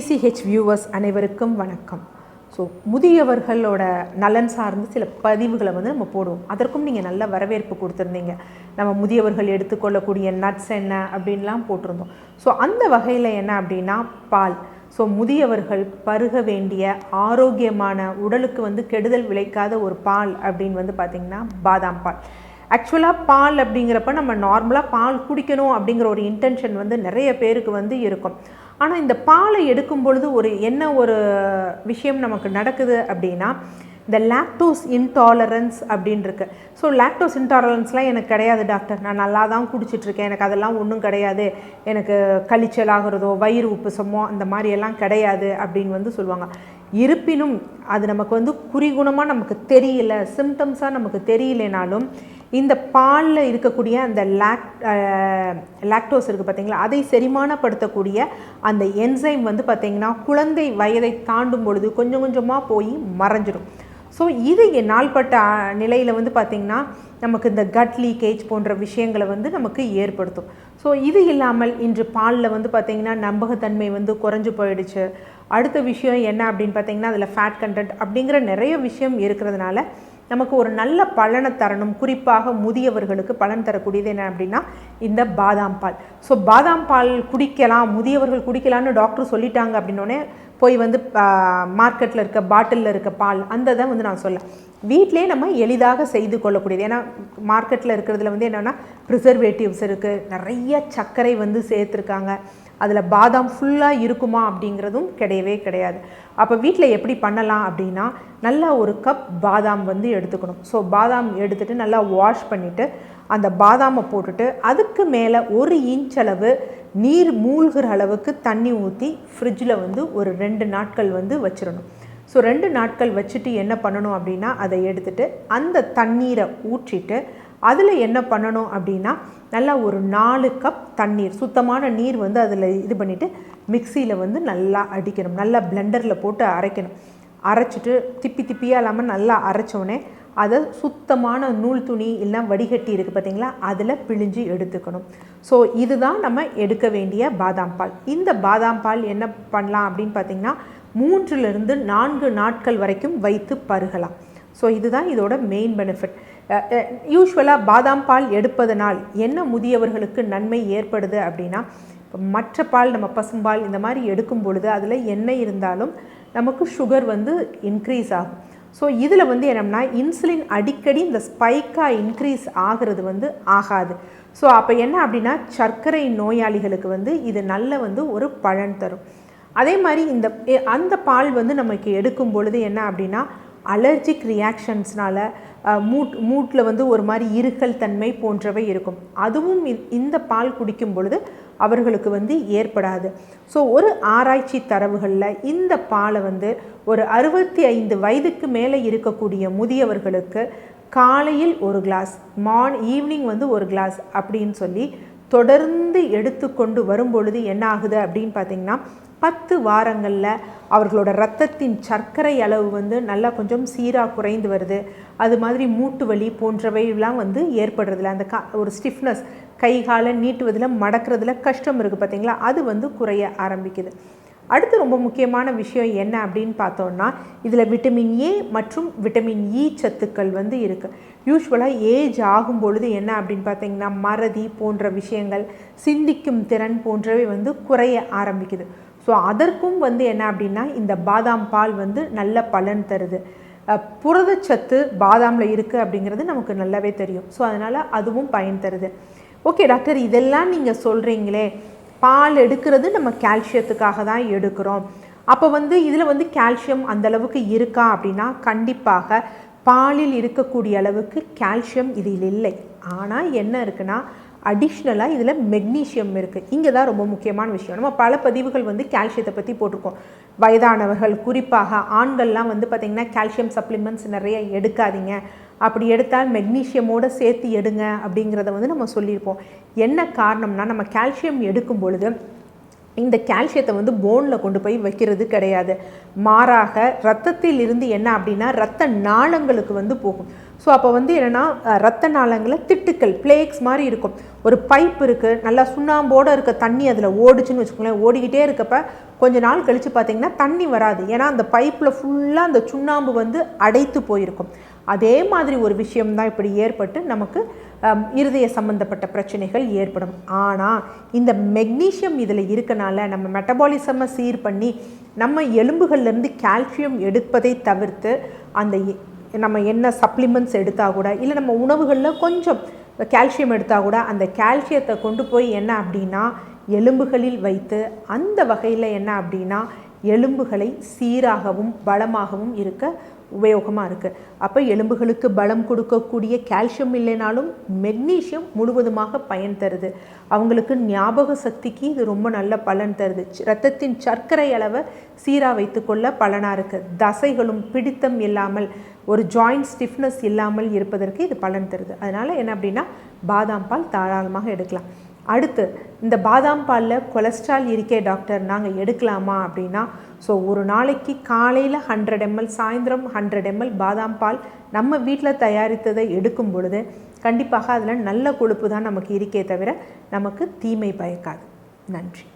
DCH viewers அனைவருக்கும் வணக்கம். So முதியவர்களோட நலன் சார்ந்து சில பதிவுகளை வந்து நம்ம போடுவோம். அதற்கும் நீங்கள் நல்ல வரவேற்பு கொடுத்துருந்தீங்க. நம்ம முதியவர்கள் எடுத்துக்கொள்ளக்கூடிய நட்ஸ் என்ன அப்படின்லாம் போட்டிருந்தோம். ஸோ அந்த வகையில் என்ன அப்படின்னா பால். ஸோ முதியவர்கள் பருக வேண்டிய ஆரோக்கியமான உடலுக்கு வந்து கெடுதல் விளைக்காத ஒரு பால் அப்படின்னு வந்து பார்த்திங்கன்னா பாதாம் பால். ஆக்சுவலாக பால் அப்படிங்கிறப்ப நம்ம நார்மலாக பால் குடிக்கணும் அப்படிங்கிற ஒரு இன்டென்ஷன் வந்து நிறைய பேருக்கு வந்து இருக்கும். ஆனால் இந்த பாலை எடுக்கும் பொழுது ஒரு என்ன ஒரு விஷயம் நமக்கு நடக்குது அப்படின்னா இந்த லாக்டோஸ் இன்டாலரன்ஸ் அப்படின்னு இருக்கு ஸோ லாக்டோஸ் இன்டாலரன்ஸ்லாம் எனக்கு கிடையாது டாக்டர். நான் நல்லா தான் குடிச்சிட்ருக்கேன். எனக்கு அதெல்லாம் ஒன்றும் கிடையாது. எனக்கு கழிச்சல் ஆகிறதோ வயிறு உப்புசமோ அந்த மாதிரியெல்லாம் கிடையாது அப்படின்னு வந்து சொல்லுவாங்க. இருப்பினும் அது நமக்கு வந்து குறிகுணமாக நமக்கு தெரியல. சிம்டம்ஸாக நமக்கு தெரியலனாலும் இந்த பாலில் இருக்கக்கூடிய அந்த லாக் லாக்டோஸ் இருக்குது பார்த்தீங்களா அதை செரிமானப்படுத்தக்கூடிய அந்த என்சைம் வந்து பார்த்திங்கன்னா குழந்தை வயதை தாண்டும் பொழுது கொஞ்சம் கொஞ்சமாக போய் மறைஞ்சிடும். ஸோ இது நாள்பட்ட நிலையில் வந்து பார்த்திங்கன்னா நமக்கு இந்த கட் லீக்கேஜ் போன்ற விஷயங்களை வந்து நமக்கு ஏற்படுத்தும். ஸோ இது இல்லாமல் இன்று பாலில் வந்து பார்த்திங்கன்னா நம்பகத்தன்மை வந்து குறைஞ்சு போயிடுச்சு. அடுத்த விஷயம் என்ன அப்படின்னு பார்த்தீங்கன்னா அதில் ஃபேட் கண்டென்ட் அப்படிங்கிற நிறைய விஷயம் இருக்கிறதுனால நமக்கு ஒரு நல்ல பலனை தரணும். குறிப்பாக முதியவர்களுக்கு பலன் தரக்கூடியது என்ன அப்படின்னா இந்த பாதாம் பால். ஸோ பாதாம் பால் குடிக்கலாம் முதியவர்கள் குடிக்கலாம்னு டாக்டர் சொல்லிட்டாங்க அப்படின்னோடனே போய் வந்து மார்க்கெட்டில் இருக்க பாட்டிலில் இருக்க பால் அந்த தான் வந்து நான் சொல்ல. வீட்டிலே நம்ம எளிதாக செய்து கொள்ளக்கூடியது. ஏன்னா மார்க்கெட்டில் இருக்கிறதுல வந்து என்னென்னா ப்ரிசர்வேட்டிவ்ஸ் இருக்குது நிறைய சர்க்கரை வந்து சேர்த்துருக்காங்க. அதில் பாதாம் ஃபுல்லாக இருக்குமா அப்படிங்கிறதும் கிடையவே கிடையாது. அப்போ வீட்டில் எப்படி பண்ணலாம் அப்படின்னா நல்லா ஒரு கப் பாதாம் வந்து எடுத்துக்கணும். ஸோ பாதாம் எடுத்துகிட்டு நல்லா வாஷ் பண்ணிவிட்டு அந்த பாதாமை போட்டுட்டு அதுக்கு மேலே ஒரு இன்ச் அளவு நீர் மூழ்கிற அளவுக்கு தண்ணி ஊற்றி ஃப்ரிட்ஜில் வந்து ஒரு ரெண்டு நாட்கள் வந்து வச்சிடணும். ஸோ ரெண்டு நாட்கள் வச்சுட்டு என்ன பண்ணணும் அப்படின்னா அதை எடுத்துகிட்டு அந்த தண்ணீரை ஊற்றிட்டு அதில் என்ன பண்ணணும் அப்படின்னா நல்லா ஒரு நாலு கப் தண்ணீர் சுத்தமான நீர் வந்து அதில் இது பண்ணிவிட்டு மிக்சியில் வந்து நல்லா அடிக்கணும். நல்லா பிளெண்டரில் போட்டு அரைக்கணும். அரைச்சிட்டு திப்பி திப்பியாக இல்லாமல் நல்லா அரைச்சோடனே அதை சுத்தமான நூல் துணி இல்லை வடிகட்டி இருக்குது பார்த்திங்களா அதில் பிழிஞ்சு எடுத்துக்கணும். ஸோ இதுதான் நம்ம எடுக்க வேண்டிய பாதாம் பால். இந்த பாதாம் பால் என்ன பண்ணலாம் அப்படின்னு பார்த்தீங்கன்னா மூன்றிலிருந்து நான்கு நாட்கள் வரைக்கும் வைத்து பருகலாம். ஸோ இதுதான் இதோட மெயின் பெனிஃபிட் யூஸ்வலாக பாதாம் பால் எடுப்பதனால் என்ன முதியவர்களுக்கு நன்மை ஏற்படுது அப்படின்னா மற்ற பால் நம்ம பசும்பால் இந்த மாதிரி எடுக்கும் பொழுது அதில் எண்ணெய் இருந்தாலும் நமக்கு சுகர் வந்து இன்க்ரீஸ் ஆகும். ஸோ இதில் வந்து என்னம்னா இன்சுலின் அடிக்கடி இந்த ஸ்பைக்காக இன்க்ரீஸ் ஆகிறது வந்து ஆகாது. ஸோ அப்போ என்ன அப்படின்னா சர்க்கரை நோயாளிகளுக்கு வந்து இது நல்ல வந்து ஒரு பலன் தரும். அதே மாதிரி இந்த அந்த பால் வந்து நமக்கு எடுக்கும் பொழுது என்ன அப்படின்னா அலர்ஜிக் ரியாக்ஷன்ஸ்னால் மூட் மூட்டில் வந்து ஒரு மாதிரி இருகல் தன்மை போன்றவை இருக்கும். அதுவும் இந்த பால் குடிக்கும் பொழுது அவர்களுக்கு வந்து ஏற்படாது. ஸோ ஒரு ஆராய்ச்சி தரவுகளில் இந்த பாலை வந்து ஒரு அறுபத்தி ஐந்து வயதுக்கு மேலே இருக்கக்கூடிய முதியவர்களுக்கு காலையில் ஒரு கிளாஸ் மார்ன் ஈவினிங் வந்து ஒரு கிளாஸ் அப்படின்னு சொல்லி தொடர்ந்து எடுத்துக்கொண்டு வரும்பொழுது என்ன ஆகுது அப்படின்னு பார்த்தீங்கன்னா பத்து வாரங்களில் அவர்களோட ரத்தத்தின் சர்க்கரை அளவு வந்து நல்லா கொஞ்சம் சீராக குறைந்து வருது. அது மாதிரி மூட்டு வலி போன்றவையெல்லாம் வந்து ஏற்படுறதில்ல அந்த கா ஒரு ஸ்டிஃப்னஸ் கை காலை நீட்டுவதில் மடக்கிறதுல கஷ்டம் இருக்குது பார்த்தீங்களா? அது வந்து குறைய ஆரம்பிக்குது. அடுத்து ரொம்ப முக்கியமான விஷயம் என்ன அப்படின்னு பார்த்தோன்னா இதில் விட்டமின் ஏ மற்றும் விட்டமின் இ e சத்துக்கள் வந்து இருக்குது யூஸ்வலாக ஏஜ் ஆகும் பொழுது என்ன அப்படின்னு பார்த்தீங்கன்னா மறதி போன்ற விஷயங்கள் சிந்திக்கும் திறன் போன்றவை வந்து குறைய ஆரம்பிக்குது. ஸோ அதற்கும் வந்து என்ன அப்படின்னா இந்த பாதாம் பால் வந்து நல்ல பலன் தருது. புரதச்சத்து பாதாமில் இருக்குது அப்படிங்கிறது நமக்கு நல்லாவே தெரியும். ஸோ அதனால் அதுவும் பயன் தருது. ஓகே டாக்டர் இதெல்லாம் நீங்கள் சொல்கிறீங்களே பால் எடுக்கிறது நம்ம கால்சியத்துக்காக தான் எடுக்கிறோம். அப்போ வந்து இதில் வந்து கால்சியம் அந்த அளவுக்கு இருக்கா அப்படின்னா கண்டிப்பாக பாலில் இருக்கக்கூடிய அளவுக்கு கால்சியம் இதில் இல்லை. ஆனால் என்ன இருக்குன்னா அடிஷ்னலாக இதில் மெக்னீஷியம் இருக்குது இங்கே தான் ரொம்ப முக்கியமான விஷயம். நம்ம பல பதிவுகள் வந்து கால்சியத்தை பற்றி போட்டிருக்கோம். வயதானவர்கள் குறிப்பாக ஆண்கள்லாம் வந்து பார்த்திங்கன்னா கால்சியம் சப்ளிமெண்ட்ஸ் நிறைய எடுக்காதீங்க. அப்படி எடுத்தால் மெக்னீஷியமோடு சேர்த்து எடுங்க அப்படிங்கிறத வந்து நம்ம சொல்லியிருப்போம். என்ன காரணம்னா நம்ம கால்சியம் எடுக்கும் பொழுது இந்த கால்சியத்தை வந்து போனில் கொண்டு போய் வைக்கிறது கிடையாது. மாறாக ரத்தத்தில் இருந்து என்ன அப்படின்னா ரத்த நாளங்களுக்கு வந்து போகும். ஸோ அப்போ வந்து என்னென்னா ரத்த நாளங்களில் திட்டுக்கள் பிளேக்ஸ் மாதிரி இருக்கும். ஒரு பைப் இருக்குது நல்லா சுண்ணாம்போடு இருக்க தண்ணி அதில் ஓடிச்சுன்னு வச்சுக்கோங்களேன் ஓடிக்கிட்டே இருக்கப்ப கொஞ்ச நாள் கழித்து பார்த்தீங்கன்னா தண்ணி வராது. ஏன்னா அந்த பைப்பில் ஃபுல்லாக அந்த சுண்ணாம்பு வந்து அடைத்து போயிருக்கும். அதே மாதிரி ஒரு விஷயம்தான் இப்படி ஏற்பட்டு நமக்கு இருதய சம்பந்தப்பட்ட பிரச்சனைகள் ஏற்படும். ஆனால் இந்த மெக்னீஷியம் இதில் இருக்கனால நம்ம மெட்டபாலிசமை சீர் பண்ணி நம்ம எலும்புகள்லேருந்து கால்சியம் எடுப்பதை தவிர்த்து அந்த நம்ம என்ன சப்ளிமெண்ட்ஸ் எடுத்தால் கூட இல்லை நம்ம உணவுகளில் கொஞ்சம் கால்சியம் எடுத்தால் கூட அந்த கால்சியத்தை கொண்டு போய் என்ன அப்படின்னா எலும்புகளில் வைத்து அந்த வகையில் என்ன அப்படின்னா எலும்புகளை சீராகவும் பலமாகவும் இருக்க உபயோகமாக இருக்குது அப்போ எலும்புகளுக்கு பலம் கொடுக்கக்கூடிய கால்சியம் இல்லைனாலும் மெக்னீஷியம் முழுவதுமாக பயன் தருது. அவங்களுக்கு ஞாபக சக்திக்கு இது ரொம்ப நல்ல பலன் தருது. ரத்தத்தின் சர்க்கரை அளவை சீராக வைத்துக்கொள்ள பலனாக இருக்குது தசைகளும் பிடித்தம் இல்லாமல் ஒரு ஜாயிண்ட் ஸ்டிஃப்னஸ் இல்லாமல் இருப்பதற்கு இது பலன் தருது. அதனால் என்ன அப்படின்னா பாதாம் பால் தாராளமாக எடுக்கலாம். அடுத்து இந்த பாதாம் பாலில் கொலஸ்ட்ரால் இருக்கே டாக்டர் நாங்கள் எடுக்கலாமா அப்படின்னா ஸோ ஒரு நாளைக்கு காலையில் ஹண்ட்ரட் எம்எல் சாயந்தரம் ஹண்ட்ரட் எம்எல் பாதாம் பால் நம்ம வீட்டில் தயாரித்ததை எடுக்கும் பொழுது கண்டிப்பாக அதில் நல்ல கொழுப்பு தான் நமக்கு இருக்கே தவிர நமக்கு தீமை பயக்காது. நன்றி.